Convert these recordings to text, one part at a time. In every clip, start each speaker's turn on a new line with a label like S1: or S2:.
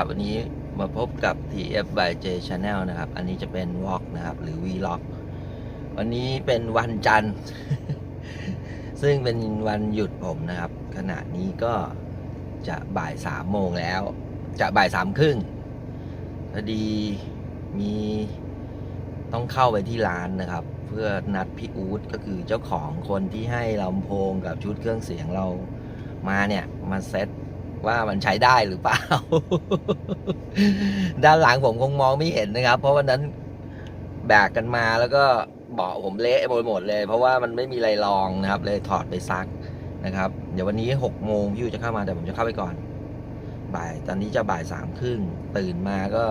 S1: วัสดีครับวันนี้มาพบกับ TF by J Channel นะครับ อันนี้จะเป็น Vlog นะครับ หรือ Vlog วันนี้เป็นวันจันทร์ ซึ่งเป็นวันหยุดผมนะครับ ขณะนี้ก็จะบ่ายสามโมงแล้ว จะบ่ายสามครึ่งพอดีมีต้องเข้าไปที่ร้านนะครับ เพื่อนัดพี่อู๊ดก็คือเจ้าของคนที่ให้ลำโพงกับชุดเครื่องเสียงเรามาเนี่ย มาเซต ว่ามันใช้ได้หรือเปล่า ด้านหลังผมคงมองไม่เห็นนะครับ เพราะวันนั้นแบกกันมาแล้วก็เบาะผมเละไปหมดเลย เพราะว่ามันไม่มีอะไรรองนะครับ เลยถอดไปซักนะครับ เดี๋ยววันนี้หกโมงพี่อู๋จะเข้ามาแต่ผมจะเข้าไปก่อน บ่ายตอนนี้จะบ่ายสามครึ่งตื่นมาก็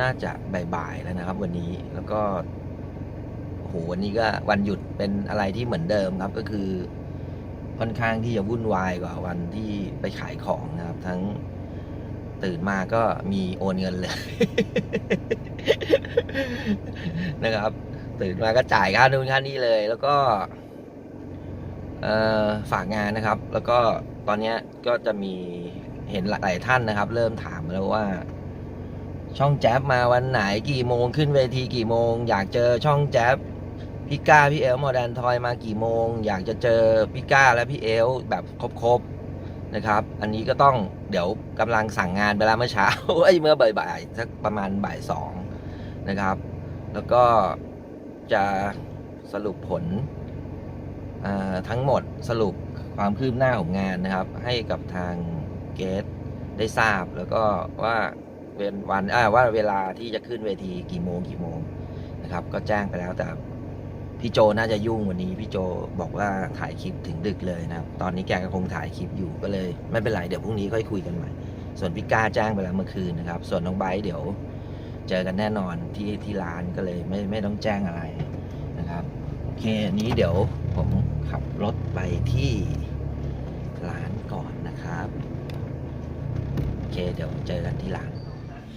S1: น่าจะบ่ายๆแล้วนะครับ วันนี้แล้วก็โหวันนี้ก็วันหยุดเป็นอะไรที่เหมือนเดิมครับก็คือ ค่อนข้างที่จะวุ่นวายกว่าวันที่ไปขายของนะครับ ทั้งตื่นมาก็มีโอนเงินเลย นะครับ ตื่นมาก็จ่ายค่านู่นค่านี่เลย แล้วก็ฝากงานนะครับ แล้วก็ตอนนี้ก็จะมีเห็นหลายท่านนะครับ เริ่มถามแล้วว่า ช่องแจ๊บมาวันไหนกี่โมงขึ้นเวทีกี่โมง อยากเจอช่องแจ๊บ พี่ก้าพี่เอลโมเดนทอยมากี่โมง อยากจะเจอพี่ก้าและพี่เอลแบบครบๆนะครับ อันนี้ก็ต้องเดี๋ยวกำลังสั่งงานไปแล้วเมื่อเช้าเอ้เมื่อบ่ายๆสักประมาณบ่ายสองนะครับ แล้วก็จะสรุปผลทั้งหมดสรุปความคืบหน้าของงานนะครับ ให้กับทางเกตได้ทราบแล้วก็ว่าเป็นวันว่าเวลาที่จะขึ้นเวทีกี่โมงกี่โมงนะครับ ก็แจ้งไปแล้วแต่ พี่โจน่าจะยุ่งวันนี้พี่โจบอกว่าถ่ายคลิปถึงดึกเลยนะครับ ตอนนี้แกก็คงถ่ายคลิปอยู่ก็เลย ไม่เป็นไรเดี๋ยวพรุ่งนี้ค่อยคุยกันใหม่ ส่วนพี่ก้าแจ้งไปแล้วเมื่อคืนนะครับ ส่วนน้องไบเดี๋ยวเจอกันแน่นอนที่ที่ร้านก็เลยไม่ไม่ต้องแจ้งอะไรนะครับโอเคอันนี้เดี๋ยวผมขับรถไปที่ร้านก่อนนะครับโอเคเดี๋ยวเจอกันที่ร้าน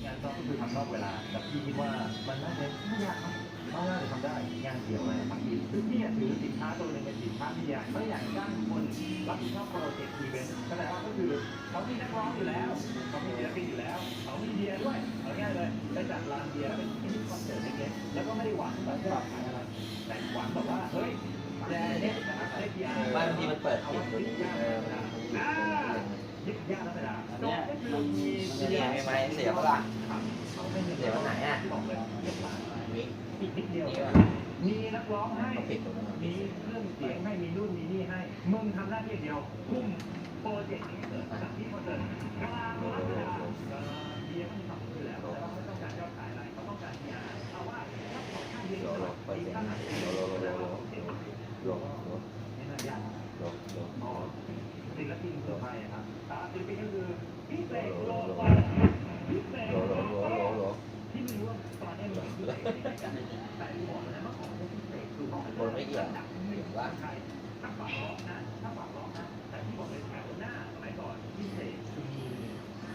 S2: งานซ้อมก็คือทำนอกเวลาแต่พี่คิดว่ามันน่าจะไม่ยากครับ เพราะว่าจะทำได้งานเกี่ยวอะไรบางทีคือพี่ถือสินค้าตัวหนึงเป็นสินค้าที่ใหญ่ไม่อยากจ้างคนรับผิดชอบโปรเจกต์อีเวนต์แสดงว่าก็คือเขามีนักร้องอยู่แล้วเขามีศิลปินอยู่แล้วเขามีเบียร์ด้วยเอาง่ายเลยไปจัดร้านเบียร์เป็นที่คอนเสิร์ตเล็กๆแล้วก็ไม่ได้หวังแบบจะขายอะไรแต่หวังแบบว่าเฮ้ยแบรนด์เนี่ยนะครับได้เบียร์
S1: บางทีมันเปิด
S2: เอา
S1: ผิด
S2: ไว้ที่ยากธรรมดาอ่ายึดยากธรรมดาเนี่ยมี
S1: เสียไหมเสียปะล่าเสียวันไหนอะ
S2: บ อกเลยเรียบร้อย
S1: วิ
S2: อีกนิดเดียว
S1: นี่ว่ะ
S2: มีนักร้องให้
S1: เขาปิดตรงนั้น
S2: มีเครื่องเสียงให้ มีนู่นมีนี่ให้ มึงทำหน้าที่เดียวคุมโปรเจกต์นี้จากที่คอนเสิร์ตกลางร้านเวลาเบียร์เขามีความอยู่แล้วแต่ว่าไม่ต้องการยอดขายอะไรเขาต้องการเบียร์เอาว่าถ้าขอค่าเบียร์
S1: โล
S2: เท่าไห
S1: โล
S2: ร่
S1: เปิด
S2: ตี
S1: เสียง
S2: ตั้ง
S1: นะ
S2: แต่
S1: โลโลโลโลโลโลโล
S2: นี่น่ายาก
S1: โลโล
S2: อ๋ คนไม่เกี่ย
S1: ว
S2: หนักหนึ่งว่าใครถ้าฝากร้องนะถ้าฝากร้องนะแต่ที่บอกเลยแถวหน้าสมัยก่อนพี่เสกคือมี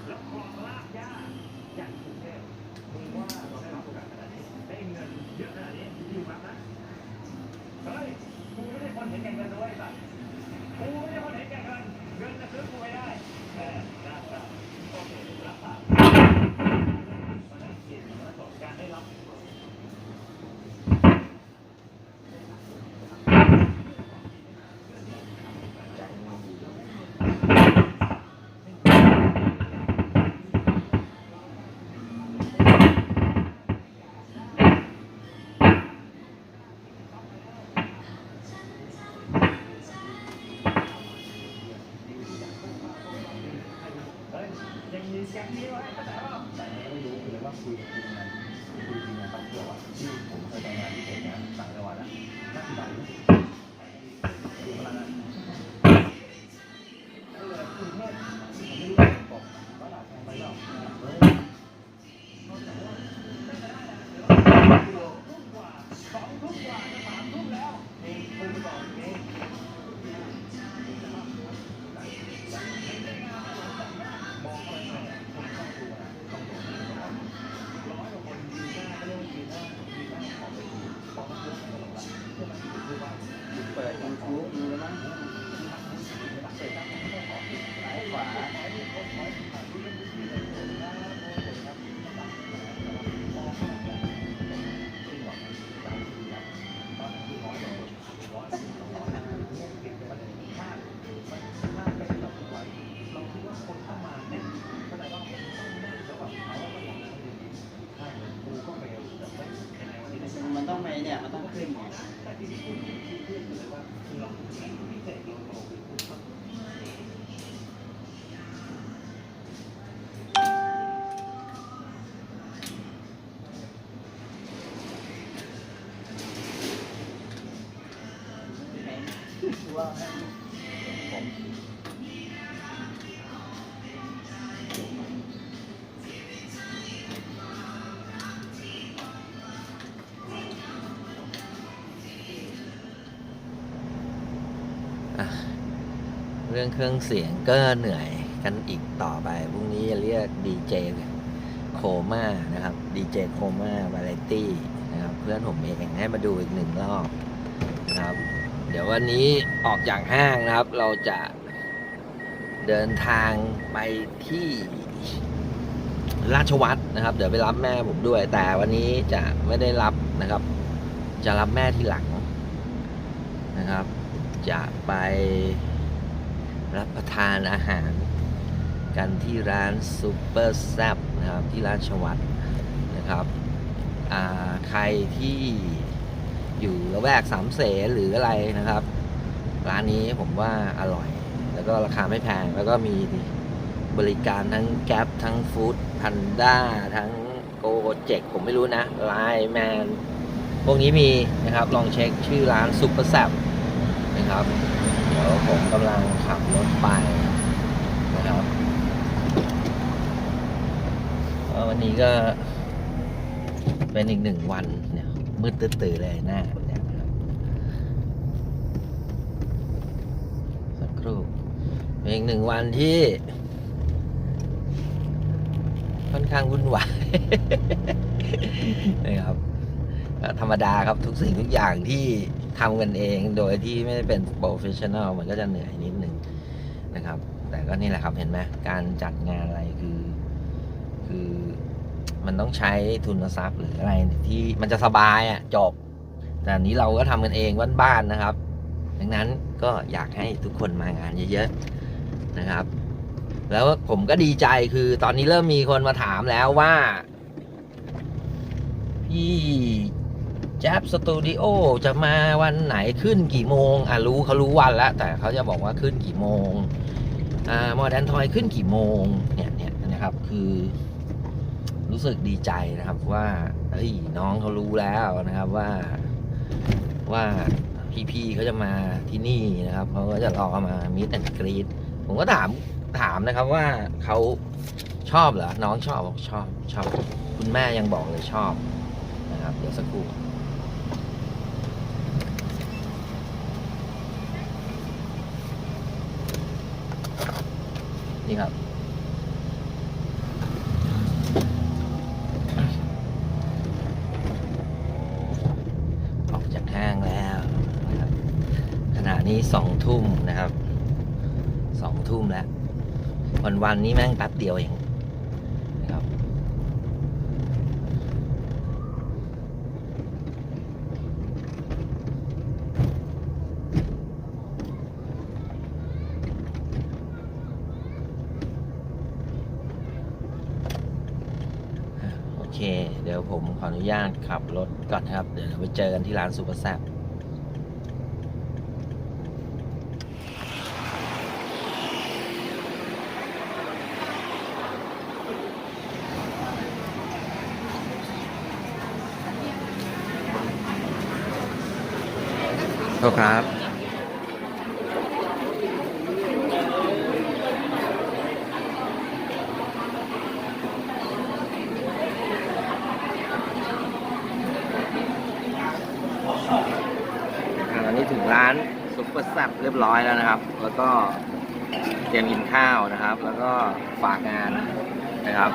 S2: แล้วคลองลากย่าอย่างกรุงเทพมึงว่าเราได้รับโอกาสขนาดนี้ได้เงินเยอะขนาดนี้อยู่รับนะเฮ้ยกูไม่ได้คนเห็นแก่เงินด้วยแบบกูไม่ได้
S3: คนเห็น
S2: แก่เงินเงินจะซื้อกู
S1: เรื่องเครื่องเสียงก็เหนื่อยกันอีกต่อไปพรุ่งนี้จะเรียกดีเจโคม่านะครับดีเจโคม่าบาเลตี้นะครับเพื่อนผมเองให้มาดูอีกหนึ่งรอบนะครับ เดี๋ยววันนี้ออกจากห้างนะครับ เราจะเดินทางไปที่ราชวัตรนะครับ เดี๋ยวไปรับแม่ผมด้วย แต่วันนี้จะไม่ได้รับนะครับ จะรับแม่ที่หลังนะครับ จะไปรับประทานอาหารกันที่ร้านซูเปอร์แซบนะครับที่ร้านชวัตรนะครับใครที่อยู่ละแวกสามเสนหรืออะไรนะครับ ร้านนี้ผมว่าอร่อย แล้วก็ราคาไม่แพง แล้วก็มีบริการทั้งแก๊ปทั้งฟู้ดพันด้าทั้งโกเจกผมไม่รู้นะไลแมนพวกนี้มีนะครับ ลองเช็คชื่อร้านซูเปอร์แซบ นะครับ เดี๋ยวผมกำลังขับรถไปนะครับวันนี้ก็เป็นอีกหนึ่งวันเนี่ยมืดตื่นเลยหน้าเนี่ยสักครู่เป็นอีกหนึ่งวันที่ ค่อนข้างวุ่นวายนะครับธรรมดาครับทุกสิ่งทุกอย่างที่ ทำกันเองโดยที่ไม่ได้เป็นโปรเฟชชั่นอลมันก็จะเหนื่อยนิดนึงนะครับ แต่ก็นี่แหละครับเห็นไหมการจัดงานอะไรคือ คือมันต้องใช้ทุนทรัพย์หรืออะไรที่มันจะสบายอะจบ แต่อันนี้เราก็ทำกันเองบ้านๆนะครับ ดังนั้นก็อยากให้ทุกคนมางานเยอะๆนะครับ แล้วผมก็ดีใจคือตอนนี้เริ่มมีคนมาถามแล้วว่าพี่ จ๊บสตูดิโอจะมาวันไหนขึ้นกี่โมง อะรู้เขารู้วันแล้วแต่เขาจะบอกว่าขึ้นกี่โมง อ่ามอแดนทอยขึ้นกี่โมง เนี่ยเนี่ยนะครับ คือรู้สึกดีใจนะครับว่าเฮ้ยน้องเขารู้แล้วนะครับว่าว่าพี่ๆเขาจะมาที่นี่นะครับเขาก็จะรอมามิดแอนกรีดผมก็ถามถามนะครับว่าเขาชอบเหรอ น้องชอบบอกชอบชอบ คุณแม่ยังบอกเลยชอบนะครับ เดี๋ยวสักครู่ นี่ครับ ออกจากห้างแล้วนะครับขณะนี้สองทุ่มนะครับสองทุ่มแล้ว วันวันนี้แม่งแป๊บเดียวเองนะครับ โอเค เดี๋ยวผมขออ นุญาตขับรถก่อนนะครับ เดี๋ยวเราไปเจอกันที่ร้านซูเปอร์แซบโทษครับ อ่าตอนนี้ถึงร้าน ปเปอร์แซ่บเรียบร้อยแล้วนะครับ แล้วก็เตรียมกินข้าวนะครับ แล้วก็ฝากงานนะครับ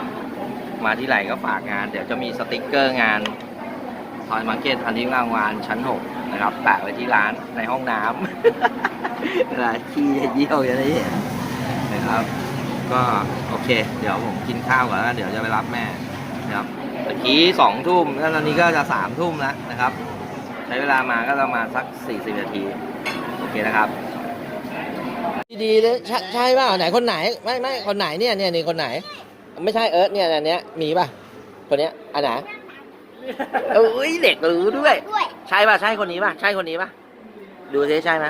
S1: มาที่ไหนก็ฝากงาน เดี๋ยวจะมีสติกเกอร์งานทอยมาร์เก็ตพันธิรางวานชั้น 6 นะครับ แปะไว้ที่ร้านในห้องน้ำร้านขี้เยี่ยวอย่างนี้นะครับ ก็โอเค เดี๋ยวผมกินข้าวก่อนแล้วเดี๋ยวจะไปรับแม่นะครับตะกี้สองทุ่มแล้วตอนนี้ก็จะสามทุ่มแล้วนะครับ ใช้เวลามาก็ประมาณสัก40นาที เคนะครับ ดีๆเลยใช่ใช่เปล่าไหนคนไหนไม่ไม่คนไหนเนี่ยเนี่ยนี่คนไหน ไม่ใช่เอิร์ธเนี่ยอันเนี้ยมีป่ะคนเนี้ยอันไหนเอ้ยเด็กรู้ด้วย
S4: ด้วย
S1: ใช่ป่ะใช่คนนี้ป่ะใช่คนนี้ป่ะดูซิใช่ไหม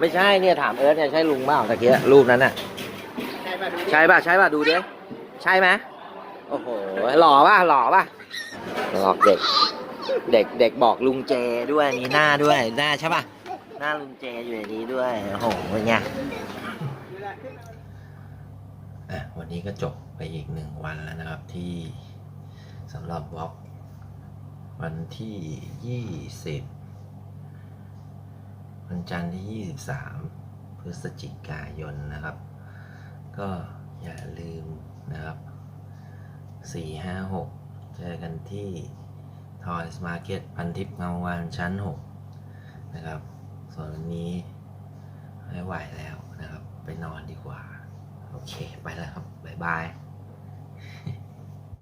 S1: ไม่ใช่เนี่ยถามเอิร์ธเนี่ยใช่ลุงเปล่าตะเกียรูปนั้นน่ะใช่ป่ะใช่ป่ะดูดิใช่ไหมโอ้โหหล่อป่ะหล่อป่ะหลอกเด็ก เด็กเด็กบอกลุงเจด้วยมีหน้าด้วยหน้าใช่ป่ะ น้าลุงเจอยู่ในนี้ด้วย โอ้โหเป็นไงอะวันนี้ก็จบไปอีกหนึ่งวันแล้วนะครับที่สำหรับบล็อก วันที่ยี่สิบวันจันทร์ที่ยี่สิบสามพฤศจิกายนนะครับ ก็อย่าลืมนะครับสี่ห้าหกเจอกันที่ Toys Market พันทิพย์เงาวานชั้น6นะครับ ส่วนวันนี้ไม่ไหวแล้วนะครับ ไปนอนดีกว่า โอเค ไปแล้วครับ บ๊ายบาย